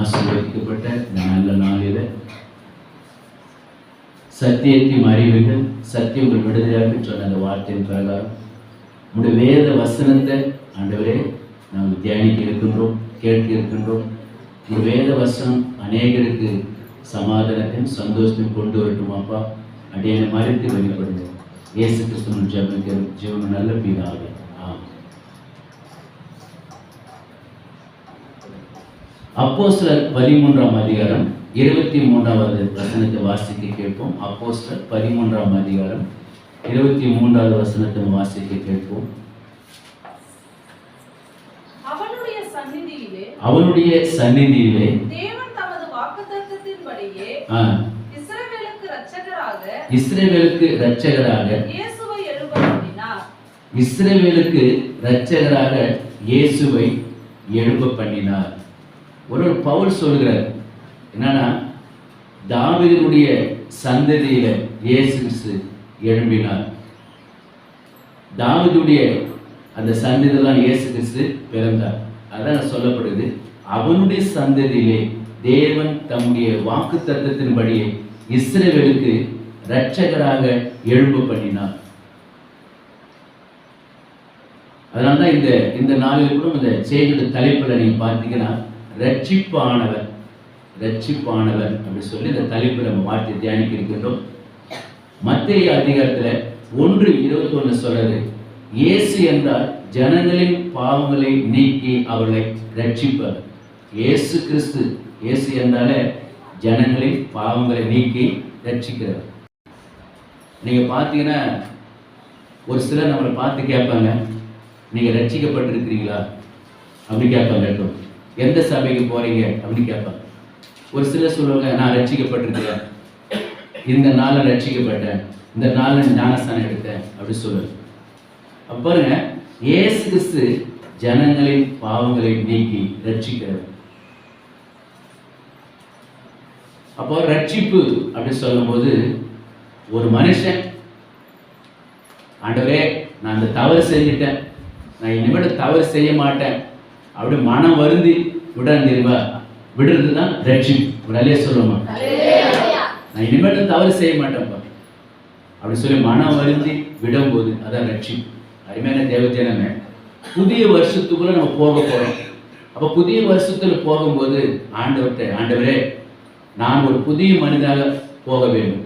ஆசீர்வதிக்கப்பட்ட இந்த நல்ல நாளில் சத்தியத்தையும் அறிவுகள் சத்தியங்கள் விடுதலையாக சொன்ன அந்த வார்த்தையின் பிரகாரம். உடைய வேத வசனத்தை ஆண்டவரே நாங்கள் தியானிக்க இருக்கின்றோம் கேட்க இருக்கின்றோம். இந்த வேத வசனம் அநேகருக்கு சமாதானத்தையும் சந்தோஷத்தையும் கொண்டு வரட்டும் அப்பா. அடியான மறைத்து வெளிப்படுங்க இயேசு கிறிஸ்துவன் ஜெபம் ஜீவன நல்ல பிதாவே. ஆமாம் அப்போஸ்தலர் பதிமூன்றாம் அதிகாரம் இருபத்தி மூன்றாவது வசனத்தை வாசிக்க கேட்போம். அப்போஸ்தலர் பதிமூன்றாம் அதிகாரம் இருபத்தி மூன்றாவது வசனத்தை வாசிக்க கேட்போம். அவனுடைய சந்நிதியிலே இஸ்ரவேலுக்கு இரட்சகராக இஸ்ரவேலுக்கு இரட்சகராக இயேசுவை எழுப்ப பண்ணினார் ஒரு பவுல் சொல்கிறார் என்னன்னா தாவிதனுடைய சந்ததியில இயேசு கிறிஸ்து எழும்பினார். தாவிதுடைய அந்த சந்ததியெல்லாம் இயேசு கிறிஸ்து பிறந்தார். அதான் சொல்லப்படுது. அவனுடைய சந்ததியிலே தேவன் தம்முடைய வாக்கு தத்தத்தின்படியே இஸ்ரவேலுக்கு இரட்சகராக எழும்பு பண்ணினார். அதனால தான் இந்த இந்த நாளில் கூட இந்த செய்தியோட தலைப்பில் நீங்கள் பார்த்தீங்கன்னா ரட்சிப்பானவர் ரட்சிப்பானவர் அப்படின்னு சொல்லி இந்த தலைப்பில் நம்ம வார்த்தை தியானிக்க இருக்கின்றோம். மத்திய அதிகாரத்தில் ஒன்று இருபத்தி ஒன்று சொல்றது இயேசு என்றால் ஜனங்களின் பாவங்களை நீக்கி அவர்களை ரட்சிப்பவர். இயேசு கிறிஸ்து இயேசு என்றாலே ஜனங்களின் பாவங்களை நீக்கி ரட்சிக்கிறவர். நீங்க பார்த்தீங்கன்னா ஒரு சிலர் நம்மளை பார்த்து கேட்பாங்க நீங்க ரட்சிக்கப்பட்டிருக்கிறீங்களா? அப்படி கேட்பாங்க எந்த சபைக்கு போறீங்க அப்படின்னு கேட்பாங்க. ஒரு சிலர் சொல்லுவாங்க நான் ரட்சிக்கப்பட்டிருக்கேன் இந்த நாளில் ரட்சிக்கப்பட்டேன். இந்த நாளில் ஞானஸ்தானம் எடுத்தேன். அப்படின்னு சொல்லுவேன் அப்ப ஏசு இயேசு கிறிஸ்து ஜனங்களின் பாவங்களை நீக்கி ரட்சிக்கிறார் அப்போ ரட்சிப்பு அப்படின்னு சொல்லும்போது ஒரு மனுஷன் ஆண்டவரே நான் இந்த தவறு செஞ்சுட்டேன். நான் இனிமேல் தவறு செய்ய மாட்டேன். அப்படி மனம் வருந்தி விட தெரியுமா விடுறது தான் ரட்சிப்பு ஒரு அலைய சொல்லுமா நான் இனிமேல் தவறு செய்ய மாட்டேன்ப்பா அப்படி சொல்லி மனம் வருந்தி விடும்போது அதான் ரட்சிப்பு அருமையான தேவத்தேனமே புதிய வருஷத்துக்குள்ள நம்ம போக போறோம். அப்ப புதிய வருஷத்துல போகும்போது ஆண்டவர்கிட்ட ஆண்டவரே நான் ஒரு புதிய மனிதனாக போக வேண்டும்.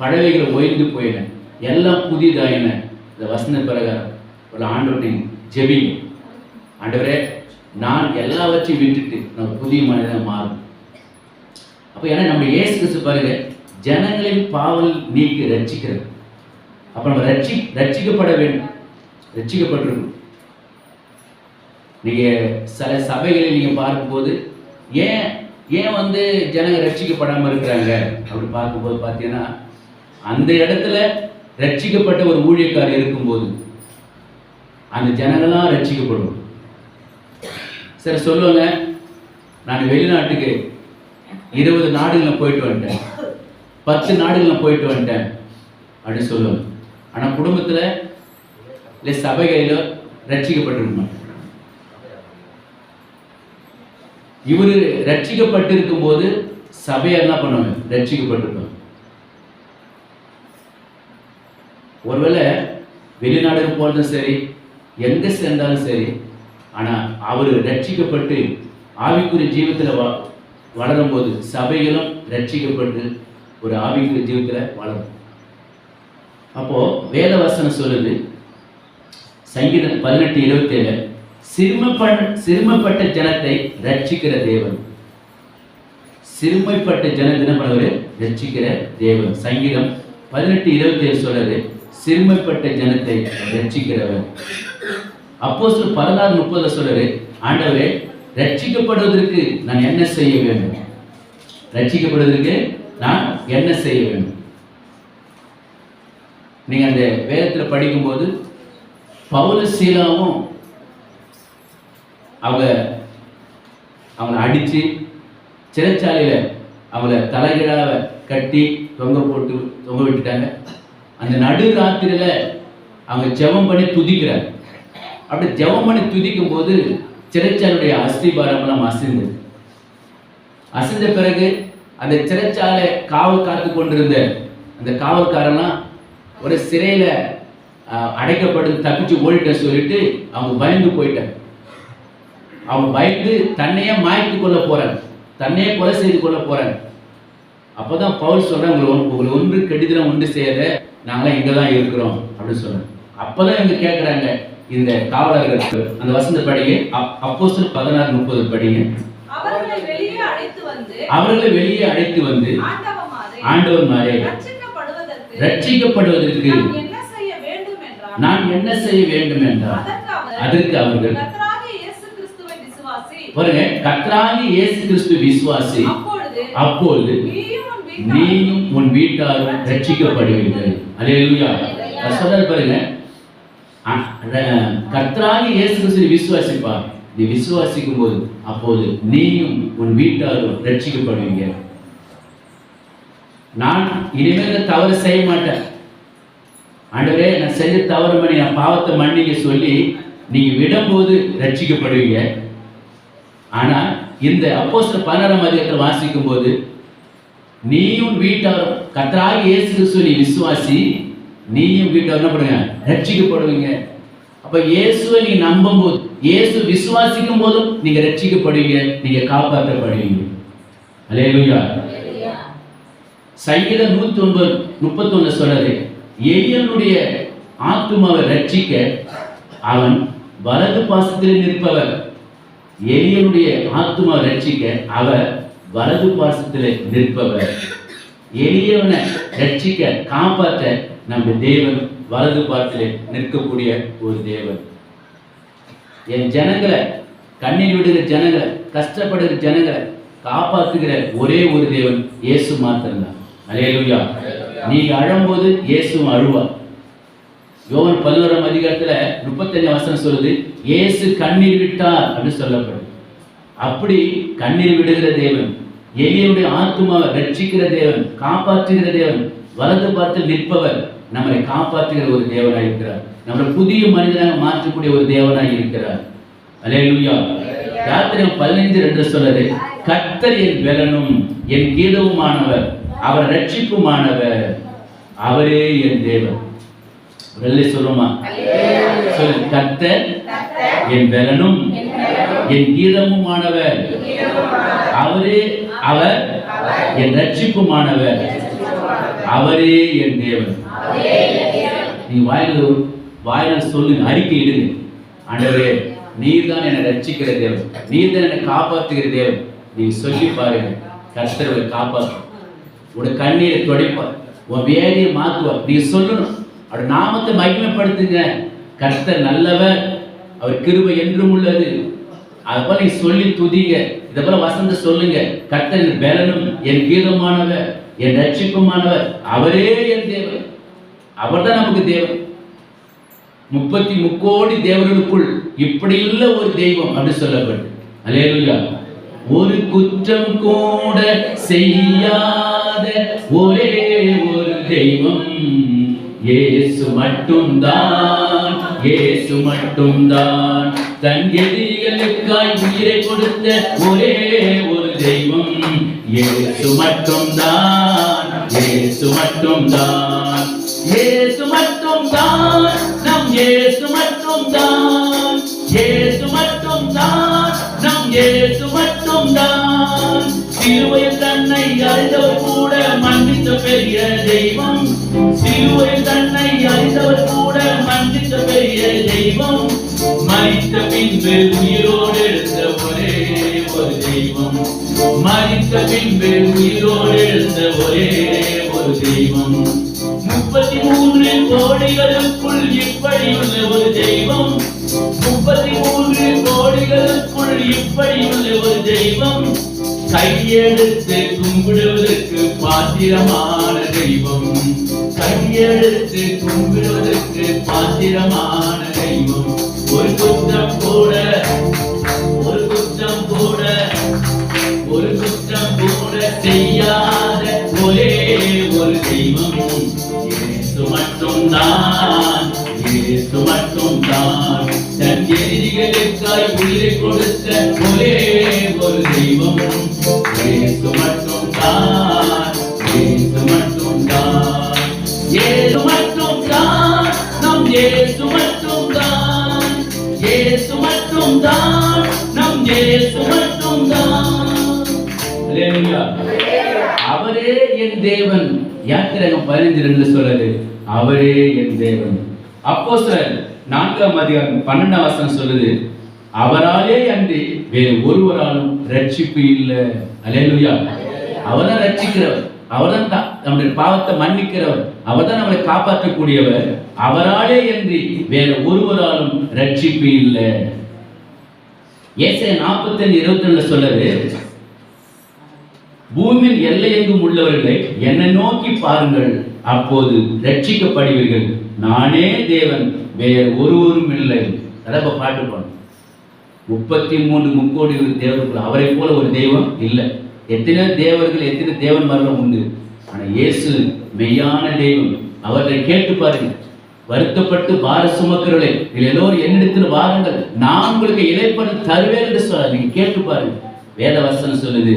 பழவைகள் ஓய்ந்து போயின. எல்லாம் புதிதாயின. இந்த வசன பிரகாரம். ஒரு ஆண்டவர்கிட்ட ஜெபிங்க. ஆண்டவரே நான் எல்லாவற்றையும் விட்டுட்டு நான் புதிய மனிதனாக மாறும். அப்போ ஏன்னா நம்ம இயேசு கிறிஸ்து பாருங்க ஜனங்களின் பாவல் நீக்கி ரட்சிக்கிறது. அப்போ நம்ம ரட்சி ரட்சிக்கப்பட வேண்டும். ரட்சிக்கப்பட்டிருக்கும். நீங்க சில சபைகளில் நீங்க பார்க்கும்போது ஏன் ஏன் வந்து ஜனங்க ரட்சிக்கப்படாமல் இருக்கிறாங்க? அப்படி பார்க்கும்போது பார்த்தீங்கன்னா அந்த இடத்துல ரட்சிக்கப்பட்ட ஒரு ஊழியக்காரர் இருக்கும்போது அந்த ஜனங்கள்லாம் ரட்சிக்கப்படும் சரி சொல்லுங்க. நான் வெளிநாட்டுக்கு இருபது நாடுகளில் போயிட்டு வந்துட்டேன். பத்து நாடுகளில் போயிட்டு வந்துட்டேன். அப்படின்னு சொல்லுவாங்க ஆனால் குடும்பத்தில் இல்லை சபைகளிலோ ரட்சிக்கப்பட்டிருக்க மாட்டாங்க இவர் ரட்சிக்கப்பட்டிருக்கும் போது சபையை என்ன பண்ணுவாங்க? ரட்சிக்கப்பட்டிருப்பாங்க. ஒருவேளை வெளிநாடுக்கு போகிறதும் சரி எங்கே சேர்ந்தாலும் சரி ஆனால் அவர் ரட்சிக்கப்பட்டு ஆவிக்குரிய ஜீவத்தில் வ வளரும் போது சபைகளும் ரட்சிக்கப்பட்டு ஒரு ஆவிக்குரிய ஜீவத்தில் வளரும். அப்போது வேதவசனம் சொல்லுது சங்கீதம் பதினெட்டு இருபத்தி ஏழு சிறுமப்பட்ட சிறுமப்பட்ட ஜனத்தை ரட்சிக்கிற தேவன். சிறுமைப்பட்ட ஜன தினப்படுவது ரட்சிக்கிற தேவன். சங்கீதம் பதினெட்டு இருபத்தி ஏழு சொல்றது சிறுமைப்பட்ட ஜனத்தை ரட்சிக்கிறவர். அப்போ பதினாறு முப்பதுல சொல்றாரு ஆண்டவரே ரட்சிக்கப்படுவதற்கு நான் என்ன செய்ய வேண்டும்? ரட்சிக்கப்படுவதற்கு நான் என்ன செய்ய வேண்டும்? நீங்க அந்த வேதத்தில் படிக்கும்போது பவுல சீலாவும் அவங்க அவங்கள அடிச்சு சிறைச்சாலையில் அவங்கள தலைகீழாக கட்டி தொங்க போட்டு தொங்க விட்டுட்டாங்க. அந்த நடு ராத்திரியில் அவங்க ஜெபம் பண்ணி துதிக்கிறாங்க. அப்படி ஜெபம் பண்ணி துதிக்கும் போது சிறைச்சாலுடைய அஸ்திபாரம்லாம் அசைந்தது. அசைந்த பிறகு அந்த சிறைச்சாலை காவல் காத்து கொண்டிருந்த அந்த காவல்காரெல்லாம் ஒரு சிறையில் அடைக்கப்பட்டு தப்பிச்சு ஓடிட்ட சொல்லிட்டு அவங்க பயந்து போயிட்டாங்க அவங்க பயந்து தன்னையே மாய்த்து கொள்ள போறாங்க தன்னையே கொலை செய்து கொள்ள போகிறாங்க அப்போ தான் பவுல் சொல்கிறேன் உங்களை ஒன்று- உங்களை ஒன்று கெடுதலாம் ஒன்று செய்யற நாங்களாம் இங்கே தான் இருக்கிறோம் அப்படின்னு சொல்கிறேன் அப்போ தான் இவங்க கேட்குறாங்க இந்த காவலர்கள் அந்த வசந்த படிங்க அப்போஸ்தலர் பதினாறு முப்பது படிங்க அவர்களை வெளியே அழைத்து வந்து ஆண்டவர் மாறே ரட்சிக்கப்படுவதற்கு நான் என்ன செய்ய வேண்டும் என்றால் அதற்கு அவர் அதற்கு அவர்கள் பாருங்க கர்த்தராகி இயேசு கிறிஸ்து விசுவாசி. அப்பொழுது நீயும் உன் வீட்டாரும் ரட்சிக்கப்படுவீர்கள். அல்லேலூயா. அது சொல்றாரு பாருங்க கர்த்தராகி இயேசு கிறிஸ்துவை விசுவாசிப்பா நீ விசுவாசிக்கும் போது அப்போது நீயும் உன் வீட்டாரும் ரட்சிக்கப்படுவீங்க நான் இனிமேல் தவறு செய்ய மாட்டேன். ஆண்டவரே நான் செஞ்ச தவறு பண்ணி நான் பாவத்தை மன்னிக்க சொல்லி நீங்க விடும்போது ரட்சிக்கப்படுவீங்க ஆனால் இந்த அப்போஸ்தலர் பன்னெண்டாம் அதிகாரத்தில் வாசிக்கும் போது நீயும் வீட்டாரும் கர்த்தராகிய இயேசு கிறிஸ்துவை நீ விசுவாசி நீயும் வீட்டை என்ன பண்ணுங்க? ரட்சிக்கப்படுவீங்க அப்ப இயேசுவை நீ நம்பும் போது இயேசு விசுவாசிக்கும் போதும் நீங்க ரட்சிக்கப்படுவீங்க நீங்க காப்பாற்றப்படுவீங்க. அல்லேலூயா சங்கீதம் நூத்தி ஒன்பது முப்பத்தொன்னு சொல்றது எளியனுடைய ஆத்துமாவை ரட்சிக்க அவன் வலது பாசத்தில் நிற்பவர். எளியனுடைய ஆத்துமாவை ரட்சிக்க அவர் வலது பாசத்தில் நிற்பவர். எளியவனை ரட்சிக்க காப்பாற்ற நம்ம தேவன் வலது பாசத்தில் நிற்கக்கூடிய ஒரு தேவன். என் ஜனங்களை கண்ணீர் விடுகிற ஜனங்களை கஷ்டப்படுகிற ஜனங்களை காப்பாத்துகிற ஒரே ஒரு தேவன் இயேசு மாத்திரம்தான். அலேலுயா நீங்க அழும்போது இயேசுவும் அழுவார். யோவன் பதினோராம் அதிகாரத்துல முப்பத்தஞ்சாம் வசனம் சொல்லுது இயேசு கண்ணீர் விட்டார் அப்படின்னு சொல்லப்படுது. அப்படி கண்ணீர் விடுகிற தேவன் எளியனுடைய ஆத்துமாவை ரட்சிக்கிற தேவன் காப்பாற்றுகிற தேவன் வலது பார்த்து நிற்பவர் நம்மளை காப்பாற்றுகிற ஒரு தேவனாய் இருக்கிறார். நம்மளை புதிய மனிதனாக மாற்றக்கூடிய ஒரு தேவனாய் இருக்கிறார். அலேலுயா யாத்திரம் பதினைந்து ரெண்டு சொல்லுது கர்த்தர் என் பெலனும் என் கீதவுமானவர் அவர் ரட்சிப்புமானவர் அவரே என் தேவன். வெள்ளை சொல்லுமா? சொல்லு கர்த்தர் என் பெலனும் என் கீதமுமானவர் அவரே அவர் என் ரட்சிப்புமானவர் அவரே என் தேவன். நீ வாயில வாயில சொல்லுங்க அறிக்கை இடுங்க. ஆண்டவரே நீர் தான் என்னை ரட்சிக்கிற தேவன். நீர் தான் என்னை காப்பாற்றுகிற தேவன். நீ சொல்லி பாருங்க கர்த்தர்களை காப்பாற்று உன் கண்ணீரை துடைப்பார். உன் வேலையை மாற்றுவார். நீ சொல்லணும். அவர் நாமத்தை மகிமைப்படுத்துங்க கர்த்தர் நல்லவர். அவர் கிருபை என்றும் உள்ளது. அது போல நீ சொல்லி துதிங்க. இதை போல வசந்த சொல்லுங்க. கர்த்தர் பலனும் என் கீதமானவர் என் ரட்சிப்புமானவர் அவரே என் தேவன் அவர்தான் நமக்கு தேவன் முப்பத்தி முக்கோடி தேவர்களுக்குள் இப்படியுள்ள ஒரு தெய்வம் அப்படி சொல்லப்பட்டு அல்லேலூயா ஒரு குற்றம் கூட செய்யாத ஒரே ஒரு தெய்வம். ஏசு மட்டும்தான். ஏசு மட்டும்தான். தன் எதிரிகளுக்காய் உயிரை கொடுத்த ஒரே ஒரு தெய்வம் ஏசு மட்டும்தான் இயேசு மட்டும்தான் இயேசு மட்டும்தான் நம் இயேசு மட்டும்தான் இயேசு மட்டும்தான் நம் இயேசு மட்டும்தான். சிலுவையில் தன்னை அறிந்தவர் கூட மன்னித்த பெரிய தெய்வம். சிலுவையில் தன்னை அறிந்தவர் கூட மன்னித்த பெரிய தெய்வம். மறித்த பின்பு உயிரோடு எழுந்த ஒரே ஒரு தெய்வம். மறித்த பின்பு உயிரோடு எழுந்த ஒரே ஒரு தெய்வம். முப்பத்தி மூன்று கோடிகளுக்குள் இப்படி உள்ள ஒரு தெய்வம். முப்பத்தி மூன்று கோடிகளுக்குள் இப்படி உள்ள ஒரு தெய்வம். கையெழுத்து கும்பிடுவதற்கு பாத்திரமான தெய்வம். கையெழுத்து கும்பிடுவதற்கு பாத்திரமான உயிரை கொடுத்த ஒரே ஒரு தெய்வம். இயேசு மட்டும் தான் தான். நம் இயேசு மட்டும் தான். இயேசு நம் இயேசு மட்டும் தான். அவரே என் தேவன். யாத்திரகம் பதினஞ்சு ரெண்டு சொல்றது அவரே என் தேவன். அப்போ சார் நான்காம் அதிகாரம் பன்னெண்டாம் வசனம் சொல்லுது. அவராலே அன்றி வேறு ஒருவராலும் ரட்சிப்பு இல்லை. அலேலுயா அவர்தான் ரட்சிக்கிறவர் அவர்தான் தா- நம்முடைய பாவத்தை மன்னிக்கிறவர். அவர்தான் நம்மளை காப்பாற்றக்கூடியவர். அவராலே அன்றி வேற ஒருவராலும் ரட்சிப்பு இல்லை. ஏசாயா நாற்பத்தஞ்சு இருபத்தி ரெண்டுல சொல்லுது பூமியின் எல்லையெங்கும் உள்ளவர்களை என்னை நோக்கி பாருங்கள். அப்போது ரட்சிக்கப்படுவீர்கள் நானே தேவன் வேறு ஒருவரும் இல்லை. இப்ப பாட்டு பாடும் முப்பத்தி மூன்று முக்கோடி தேவர்கள் அவரை போல ஒரு தெய்வம் இல்லை. எத்தனை தேவர்கள் எத்தனை தேவன்மார்கள் உண்டு. ஆனால் இயேசு மெய்யான தெய்வம். அவரை கேட்டு பாருங்கள் வருத்தப்பட்டு பார சுமக்கிறவர்களே நீங்கள் எல்லோரும் என்னிடத்தில் வாருங்கள். நான் உங்களுக்கு இழைப்பது தருவேன் என்று சொல்ல நீங்க கேட்டு பாருங்க. வேத வசனம் சொல்லுது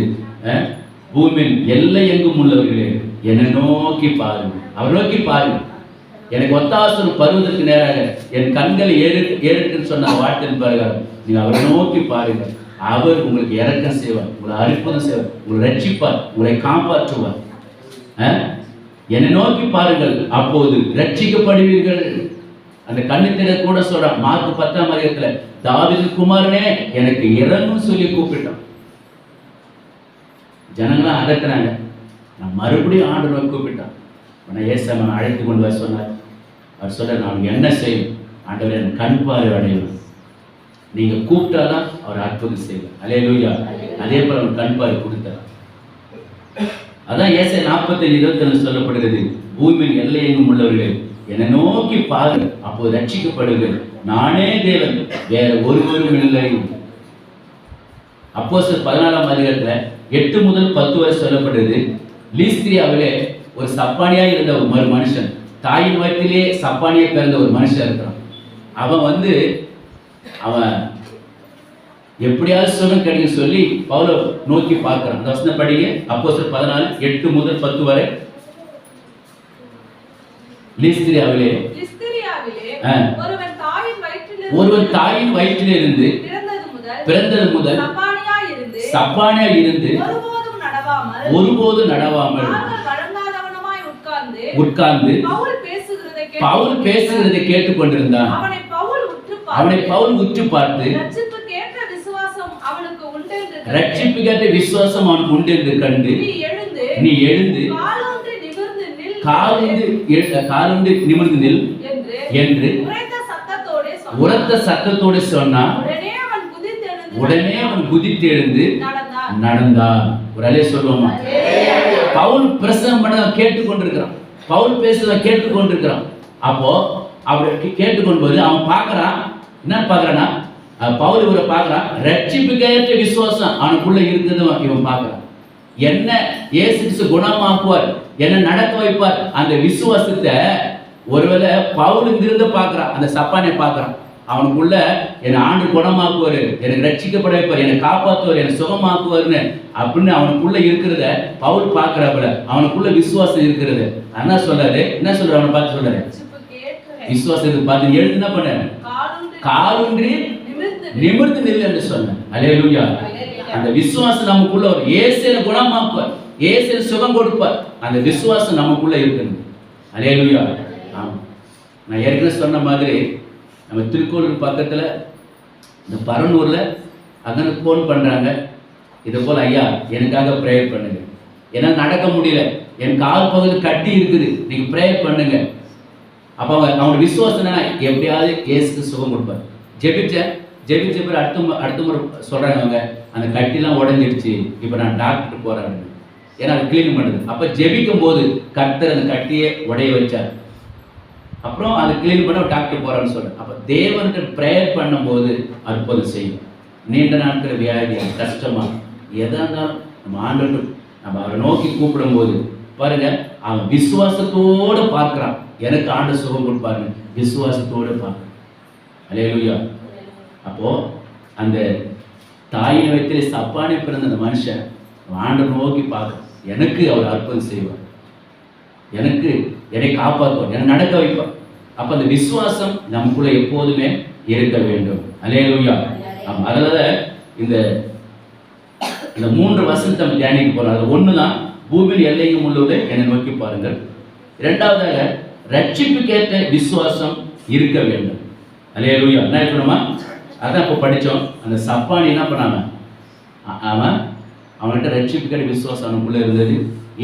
பூமியின் எல்லை எங்கும் உள்ளவர்களே என்னை நோக்கி பாருங்க. அவர் நோக்கி பாருங்க. எனக்கு ஒத்தாசனம் பருவதற்கு நேராக என் கண்களை ஏறு ஏறிட்டுன்னு சொன்ன வாழ்த்தின் பிரகாரம் நீங்க அவரை நோக்கி பாருங்கள். அவர் உங்களுக்கு இறக்கம் செய்வார் உங்களை அற்புதம் செய்வார் உங்களை ரட்சிப்பார் உங்களை காப்பாற்றுவார். என்னை நோக்கி பாருங்கள் அப்போது ரட்சிக்கப்படுவீர்கள். அந்த கண்ணுத்திர கூட சொல்றான் மார்க் பத்தாம் அதிகத்துல தாவிது குமாரனே எனக்கு இறங்கும் சொல்லி கூப்பிட்டான். ஜனங்களாம் அதட்டுறாங்க நான் மறுபடியும் ஆண்டவர் கூப்பிட்டான். உன்னை ஏசமன் அழைத்து கொண்டு வர சொன்னார். அவர் சொல்ல நான் என்ன செய்யும் ஆண்டவர் என் கண் பார்வை அடையணும். நீங்க கூப்பிட்டாதான் அவர் அற்புதம் செய்வார். அலே லூயா அதே போல அவர் கண் பார்வை கொடுத்தார். அதான் ஏசை நாற்பத்தி இருபத்தி சொல்லப்படுகிறது. பூமியின் எல்லையெங்கும் உள்ளவர்கள் என்னை நோக்கி பாருங்கள். அப்போது ரட்சிக்கப்படுங்கள். நானே தேவன் வேற ஒருவரும் இல்லை. அப்போ பதினாலாம் அதிகாரத்துல எட்டு முதல் பத்து வரை சொல்லப்படுது லீஸ்திரியாவிலே ஒரு சப்பானியா இருந்த ஒரு மறு மனுஷன் தாயின் வயிற்றிலே சப்பானியா பிறந்த ஒரு மனுஷன் இருக்கிறான். அவன் வந்து அவன் எப்படியாவது சுகம் கிடைக்கும் சொல்லி பவுல நோக்கி பார்க்கிறான். அந்த படிங்க அப்போ பதினாலு எட்டு முதல் பத்து வரை. லீஸ்திரியாவிலே. ஒருவன் தாயின் தாயின் வயிற்றிலிருந்து பிறந்தது முதல் இருந்து சப்பானியா இருந்து ஒருபோதும் நடவாமல் உட்கார்ந்து பவுல் பேசுகிறதை கேட்டுக்கொண்டிருந்தான். அவனை பவுல் உற்று பார்த்து விசுவாசம் அவனுக்கு ரட்சிப்பு கேட்ட விசுவாசம் அவனுக்கு உண்டு என்று கண்டு நீ எழுந்து காலுண்டு காலுண்டு நிமிர்ந்து நில் என்று உரைத்த சத்தத்தோடே சொன்னான். உடனே அவன் குதித்து எழுந்து நடந்தான். ஒரு அலைய சொல்லுவோமா? பவுல் பிரசங்கம் பண்ண கேட்டுக்கொண்டிருக்கிறான். பவுல் பேசுறத கேட்டுக்கொண்டிருக்கிறான். அப்போ அப்படி கேட்டுக்கொண்டு போது அவன் பார்க்கறான். என்ன பார்க்கறானா பவுல் இவரை பார்க்கறான். ரட்சிப்புக்கேற்ற விசுவாசம் அவனுக்குள்ள இருக்குது இவன் பார்க்கறான். என்ன இயேசு குணமாக்குவார் என்ன நடக்க வைப்பார் அந்த விசுவாசத்தை ஒருவேளை பவுல் இங்கிருந்து பார்க்கறான். அந்த சப்பானை பார்க்கறான். அவனுக்குள்ள என்னை ஆண்டு குணமாக்குவார் எனக்கு ரட்சிக்கப்பட வைப்பார் என்னை காப்பாற்றுவார் என்னை சுகமாக்குவார்னு அப்படின்னு அவனுக்குள்ள இருக்கிறத பவுல் பார்க்கறப்பல அவனுக்குள்ள விசுவாசம் இருக்கிறது. என்ன சொல்றாரு என்ன சொல்றாரு அவனை பார்த்து சொல்றாரு? ரட்சிப்புக்கு விசுவாசத்தை பார்த்து எழுந்து என்ன பண்ண? காலூன்றி நிமிர்ந்து நில். என்று சொன்னேன் அலேலூயா அந்த விசுவாசம் நமக்குள்ள ஒரு இயேசுவை குணமாக்குவார். இயேசுவை சுகம் கொடுப்பார். அந்த விசுவாசம் நமக்குள்ள இருக்குது அலேலூயா ஆமா. நான் ஏற்கனவே சொன்ன மாதிரி நம்ம திருக்கோளூர் பக்கத்தில் இந்த பரனூரில் அங்கே ஃபோன் பண்ணுறாங்க இதை போல் ஐயா எனக்காக ப்ரேயர் பண்ணுங்க. என்னால் நடக்க முடியல. என் கால் பகுதி கட்டி இருக்குது. நீங்கள் ப்ரேயர் பண்ணுங்க. அப்போ அவங்க அவனோட விசுவாசம் என்னன்னா எப்படியாவது கேஸுக்கு சுகம் கொடுப்பார். ஜெபிச்சேன் ஜெபிச்ச பிறகு அடுத்த அடுத்த முறை சொல்கிறாங்க அவங்க அந்த கட்டிலாம் உடஞ்சிடுச்சு இப்போ நான் டாக்டர் போகிறேன் ஏன்னா அது க்ளீன் பண்ணுது. அப்போ ஜெபிக்கும் போது கர்த்தர் அந்த கட்டியை உடைய வச்சார். அப்புறம் அதை க்ளீன் பண்ண டாக்டர் போகிறான்னு சொல்கிறேன் அப்போ தேவனுக்கு ப்ரேயர் பண்ணும்போது அற்புதம் செய்யும். நீண்ட நாட்கள் வியாதி கஷ்டமாக எதாக இருந்தாலும் நம்ம ஆண்டு நம்ம அவரை நோக்கி கூப்பிடும்போது பாருங்க அவன் விசுவாசத்தோட பார்க்குறான். எனக்கு ஆண்டு சுகம் கொடுப்பாருங்க விசுவாசத்தோட பார்க்கறான். அலேலுயா அப்போது அந்த தாயின் வயிற்றிலே சப்பானே பிறந்த அந்த மனுஷன் ஆண்டு நோக்கி பார்க்க எனக்கு அவர் அற்புதம் செய்வார். எனக்கு என்னை காப்பாற்றுவார். என்னை நடக்க வைப்பார். அப்ப அந்த விசுவாசம் நமக்குள்ள எப்போதுமே இருக்க வேண்டும். அலேலுயா ஆமா அதனால இந்த இந்த மூன்று வசனத்தை நம்ம தியானிக்க போறோம். அது ஒண்ணுதான் பூமியில் எல்லையும் உள்ளது என்னை நோக்கி பாருங்கள். இரண்டாவதாக ரட்சிப்புக்கேற்ற விசுவாசம் இருக்க வேண்டும். அல்லேலூயா என்ன இருக்கணுமா அதான் இப்போ படித்தோம் அந்த சப்பானி என்ன பண்ணாங்க? ஆமாம் அவன் அவன்கிட்ட ரட்சிப்புக்கேற்ற விசுவாசம் அவனுக்குள்ளே இருந்தது.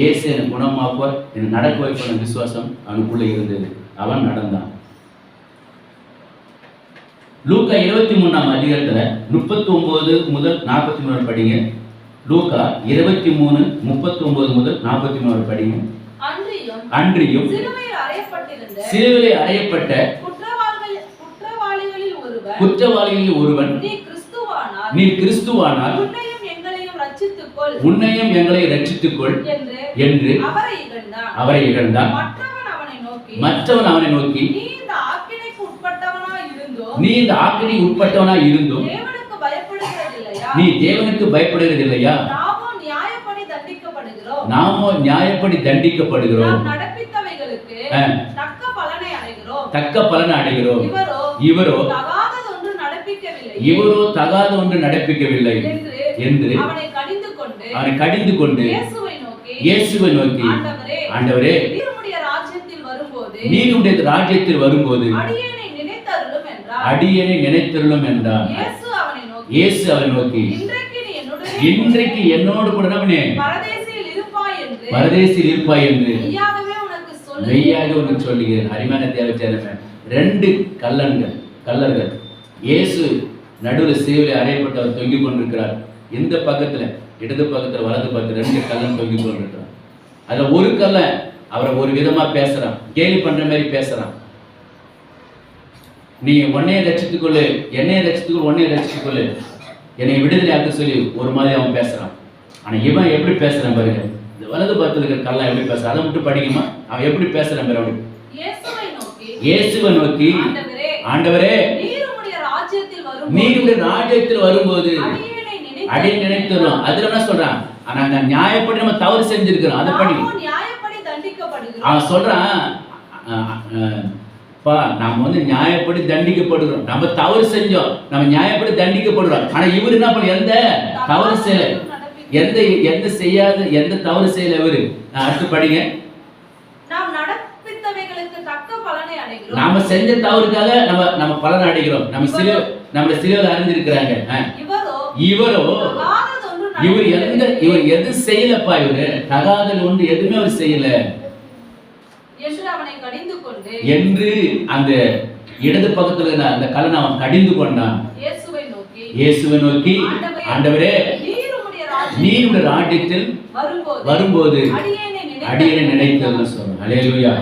ஏசு என்னை குணமாக்குவார். என்னை நடக்க வைப்பான விசுவாசம் அவனுக்குள்ளே இருந்தது. அவன் நடந்தான். லூக்கா இருபத்தி மூணாம் அதிகாரத்துல முப்பத்தி ஒன்பது முதல் நாற்பத்தி மூணு படிங்க. லூக்கா இருபத்தி மூணு முப்பத்தி ஒன்பது முதல் நாற்பத்தி மூணு படிங்க. அன்றியும் சிலுவிலே அறையப்பட்ட குற்றவாளிகள் குற்றவாளிகளில் ஒருவன் நீ கிறிஸ்துவானால் உன்னையும் எங்களை ரட்சித்துக்கொள் என்று என்று அவரை இகழ்ந்தான். அவரை இகழ்ந்தான். மற்றவன் அவனை நோக்கி நீ இந்த ஆக்கினை உட்பட்டவனா இருந்தும் நீ தேவனுக்கு நியாயப்படி தண்டிக்கப்படுகிறோம். நாமோ நியாயப்படி தண்டிக்கப்படுகிறோம். தக்க பலனை அடைகிறோம். இவரோ இவரோ தகாத ஒன்று நடப்பிக்கவில்லை. என்று அவனை கடிந்து கொண்டு இயேசுவை நோக்கி ஆண்டவரே நீருடைய ராஜ்யத்தில் வரும்போது அடியேனை நினைத்தருளும் என்றார். இயேசு அவனை நோக்கி இன்றைக்கு என்னோடு கூட பரதேசில் இருப்பாய் என்று மெய்யாக உனக்கு சொல்லுகிறேன். அருமையான தேவச்சேரமே ரெண்டு கல்லன்கள் கல்லர்கள். இயேசு நடுவில் சேவையில் அறையப்பட்டவர் தொங்கிக் கொண்டிருக்கிறார். இந்த பக்கத்துல இடது பக்கத்துல வலது பக்கத்துல ரெண்டு கல்லன் தொங்கிக் கொண்டிருக்கிறார். அதுல ஒரு கல்லன் அவரை ஒரு விதமா பேசுறான். கேலி பண்ற மாதிரி பேசுறான். நீ உன்னைய ரட்சித்துக்கொள்ளு என்னைய ரட்சித்துக்கொள்ளு உன்னைய ரட்சித்துக்கொள்ளு என்னை விடுதலை ஆக்க சொல்லி ஒரு மாதிரி அவன் பேசுறான். ஆனா இவன் எப்படி பேசுறான் பாருங்க? இந்த வலது பக்கத்துல இருக்கிற கல்லன் எப்படி பேசுறான்? அதை மட்டும் படிக்குமா அவன் எப்படி பேசுறான் பாரு அப்படி இயேசுவை நோக்கி. ஆண்டவரே உம்முடைய ராஜ்யத்தில் நீருடைய வரும்போது ராஜ்யத்தில் வரும்போது அடியேனை நினைத்து அடி நினைத்துறோம் அதுல என்ன சொல்றான்? ஆனா நான் நியாயப்படி நம்ம தவறு செஞ்சிருக்கிறோம். அதை தண்டிக்கப்படுகிறோம் அவன் சொல்றான் பா நாம வந்து நியாயப்படி தண்டிக்கப்படுகிறோம். நம்ம தவறு செஞ்சோம். நம்ம நியாயப்படி தண்டிக்கப்படுறோம் ஆனா இவர் என்ன பண்ண எந்த தவறு செய்யல. எந்த எந்த செய்யாத எந்த தவறு செய்யல இவரு? அடுத்து படிங்க. நாம் செஞ்ச தவறுக்காக நம்ம நம்ம பலன் அடைகிறோம். நம்ம சில நம்ம சிலுவையில் அறிஞ்சிருக்கிறாங்க. இவரோ இவரோ எந்த இவர் எது செய்யலப்பா இவரு? தகாதல் ஒன்று எதுவுமே அவர் செய்யல. என்று அந்த இடது பக்கத்துல அந்த கல்லனை அவன் கடிந்து கொண்டான். இயேசுவை நோக்கி ஆண்டவரே நீருடைய ராஜ்யத்தில் வரும்போது அடியனை நினைத்ததுன்னு சொல்றேன் அலையலுயா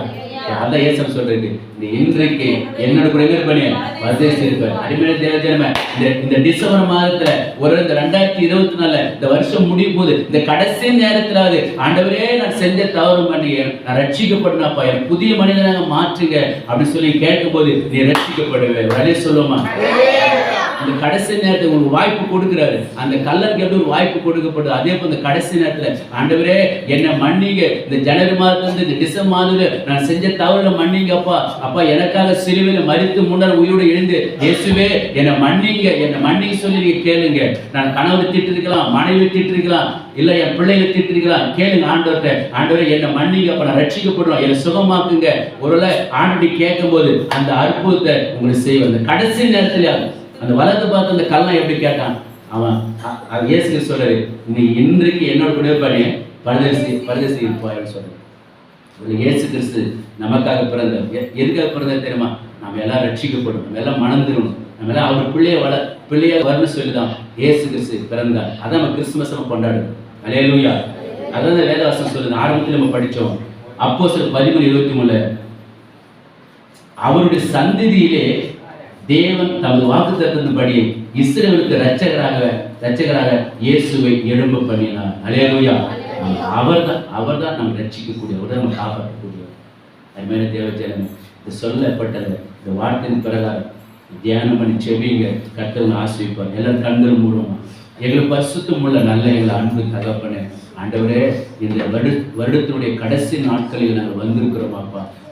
அதான் ஏசம் சொல்றது நீ இன்றைக்கு என்னோட கூட என்ன பண்ணி பரதேசி இருப்ப அடிமையான தேவஜனமே இந்த இந்த டிசம்பர் மாதத்துல ஒரு இந்த ரெண்டாயிரத்தி இருபத்தி நாலுல இந்த வருஷம் முடியும் போது இந்த கடைசி நேரத்திலாவது ஆண்டவரே நான் செஞ்ச தவறு பண்ணி நான் ரட்சிக்கப்படணப்பா என் புதிய மனிதனாக மாற்றுங்க அப்படின்னு சொல்லி கேட்கும் போது நீ ரட்சிக்கப்படுவேன். வழி சொல்லுமா? இந்த கடைசி நேரத்தில் உங்களுக்கு வாய்ப்பு கொடுக்குறாரு. அந்த கல்லருக்கு எப்படி ஒரு வாய்ப்பு கொடுக்கப்படுது அதே போல் இந்த கடைசி நேரத்தில் ஆண்டவரே என்னை மன்னிங்க. இந்த ஜனவரி மாதத்துலேருந்து இந்த டிசம்பர் மாதத்தில் நான் செஞ்ச தவறுல மன்னிங்க அப்பா அப்பா எனக்காக சிலுவையில் மறித்து முன்னர் உயிரோடு எழுந்து இயேசுவே என்னை மன்னிங்க. என்னை மன்னிங்க சொல்லி நீங்கள் கேளுங்க. நான் கணவர் திட்டிருக்கலாம் மனைவி திட்டிருக்கலாம் இல்லை என் பிள்ளைகளை திட்டிருக்கலாம். கேளுங்க ஆண்டவர்கிட்ட. ஆண்டவரே என்னை மன்னிங்க அப்போ நான் ரட்சிக்கப்படுறோம். என்னை சுகமாக்குங்க. ஒருவேளை ஆண்டடி கேட்கும்போது அந்த அற்புதத்தை உங்களுக்கு செய்வேன் அந்த கடைசி நேரத்தில் அந்த வலது பார்த்து அந்த கல்லாம் எப்படி கேட்டான்? அவன் இயேசு சொல்றாரு நீ இன்றைக்கு என்னோட கூட பண்ணி பரதேசி பரதேசி இருப்பாய்னு சொல்றாரு. ஒரு இயேசு கிறிஸ்து நமக்காக பிறந்த எதுக்காக பிறந்த தெரியுமா? நம்ம எல்லாம் ரட்சிக்கப்படும் நம்ம எல்லாம் மணந்துடணும் நம்ம எல்லாம் அவர் பிள்ளைய வள பிள்ளைய வரணும்னு சொல்லிதான் இயேசு கிறிஸ்து பிறந்தார். அதான் நம்ம கிறிஸ்துமஸ் நம்ம கொண்டாடுறோம் அலையலூயா அதான் இந்த வேதவாசம் சொல்லுது. ஆரம்பத்தில் நம்ம படித்தோம். அப்போ சில பதிமூணு இருபத்தி மூணுல அவருடைய சந்ததியிலே தேவன் தமது வாக்குத்தத்தின்படி இஸ்ரேலுக்கு இரட்சகராக இரட்சகராக இயேசுவை எழும்ப பண்ணினார். அலேலுயா அவர்தான் அவர்தான் நம்ம ரட்சிக்கக்கூடியவர் நம்ம காப்பாற்றக்கூடியவர் அதுமாதிரி தேவச்சேரன் இது சொல்லப்பட்டது. இந்த வார்த்தையின் பிரகாரம் தியானம் பண்ணி செவிங்க கர்த்தவங்க ஆசிரிப்பார் எல்லாரும் கண்கள் மூலமா எங்களுக்கு பரிசுத்தம் உள்ள நல்ல எங்களை அன்பு தகப்பனே. ஆண்டவரே இந்த வருட வருடத்தினுடைய கடைசி நாட்களில் நாங்கள் வந்திருக்கிறோம்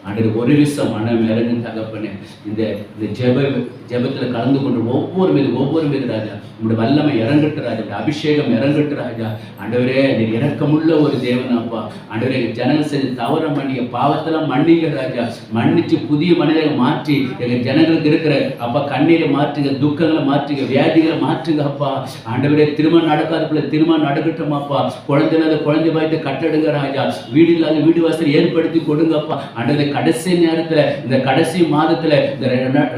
அப்பா ஒரு விஷம் மனம் இறங்கு தகப்பனே. இந்த இந்த ஜெப ஜெபத்தில் கலந்து கொண்டு ஒவ்வொரு மீது ஒவ்வொரு மீது ராஜா உங்களுடைய வல்லமை இறங்கட்டு ராஜா உங்களுடைய அபிஷேகம் இறங்கட்டு ராஜா. ஆண்டவரே நீர் இறக்கமுள்ள ஒரு தேவன் அப்பா ஆண்டவரே எங்க ஜனங்கள் செஞ்சு தவற மன்னிய பாவத்தெல்லாம் மன்னிங்க ராஜா. மன்னிச்சு புதிய மனிதரை மாற்றி எங்கள் ஜனங்களுக்கு இருக்கிற அப்பா கண்ணீரை மாற்றுங்க துக்கங்களை மாற்றுங்க வியாதிகளை மாற்றுங்க அப்பா. ஆண்டவரே திருமணம் நடக்காத பிள்ளை திருமணம் நடக்கட்டும் அப்பா. குழந்தை இல்லாத குழந்தை பாய்த்து கட்டடுங்க ராஜா. வீடு இல்லாத வீடு வாசல் ஏற்படுத்தி கொடுங்கப்பா ஆண்டவரே கடைசி நேரத்துல இந்த கடைசி மாதத்துல இந்த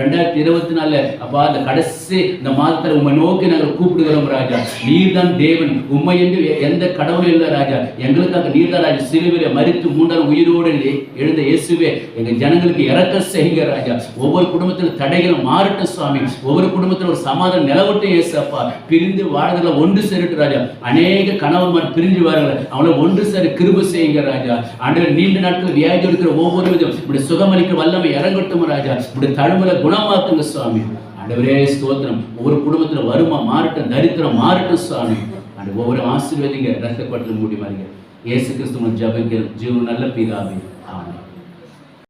ரெண்டாயிரத்தி இருபத்தி நாலுல அப்பா இந்த கடைசி இந்த மாதத்துல உண்மை நோக்கி நாங்கள் கூப்பிடுகிறோம் ராஜா. நீர் தான் தேவன். உண்மை என்று எந்த கடவுளும் இல்லை ராஜா. எங்களுக்காக நீர் தான் ராஜா. சிறுவில மறித்து மூன்றாம் உயிரோடு எழுந்த இயேசுவே எங்க ஜனங்களுக்கு இறக்க செய்யுங்க ராஜா. ஒவ்வொரு குடும்பத்திலும் தடைகள் மாறட்டும் சுவாமி. ஒவ்வொரு குடும்பத்துல ஒரு சமாதானம் நிலவட்டும் இயேசு அப்பா. பிரிந்து வாழ்றதுல ஒன்று சேருட்டு ராஜா. அநேக கணவன்மார் பிரிஞ்சு வராங்க அவங்கள ஒன்று சேர கிருப செய்யுங்க ராஜா. ஆண்டவர் நீண்ட நாட்கள் வியாதி இருக்கிற ஒவ்வொரு விதம் இப்படி சுகமளிக்க வல்லமை இறங்கட்டும் ராஜா. இப்படி தழுமலை குணமாக்குங்க சுவாமி. ஆண்டவரே ஸ்தோத்திரம். ஒவ்வொரு குடும்பத்துல வருமா மாறட்டும் தரித்திரம் மாறட்டும் சுவாமி. அண்ட் ஒவ்வொரு ஆசீர்வதிங்க ரத்த கொட்டல் மூடி மாறிங்க இயேசு கிறிஸ்துவன் ஜபங்கள் ஜீவன் நல்ல பிதாவே.